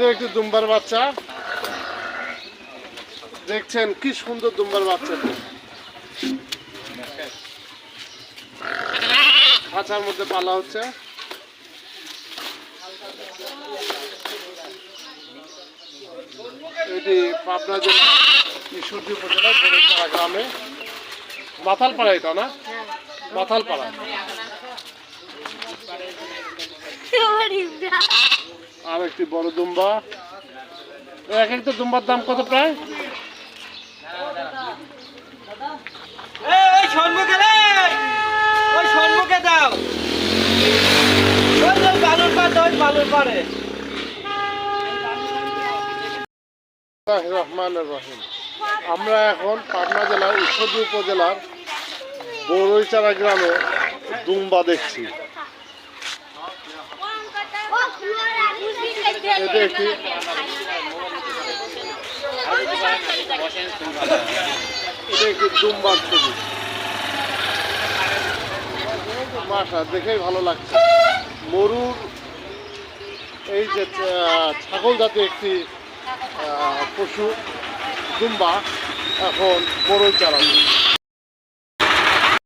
এটা একটি দুম্বার বাচ্চা। দেখছেন কি সুন্দর দুম্বার বাচ্চাটি খাঁচার মধ্যে পালা হচ্ছে। এটি পাবনা জেলা ঈশ্বরদী উপজেলার বড়পাড়া গ্রামে। মাথালপাড়া এটা, না? মাথালপাড়া। আর একটি বড় দুম্বা। এক একটা দুম্বার দাম কত প্রায়? এই ওই সম্মুখে দাও। ওই ওই বালুর পাড় ওই বালুর পাড়ে। রহমান রহিম। আমরা এখন পাটনা জেলার ঈশ্বরদী উপজেলার বড়ইচারা গ্রামে দুম্বা দেখছি। এটা একটি এটা একটি ছবি। দেখেই ভালো লাগছে। মরুর এই যে ছাগল জাতীয় একটি পশু, দুম্বা, এখন বড়ই চালাচ্ছে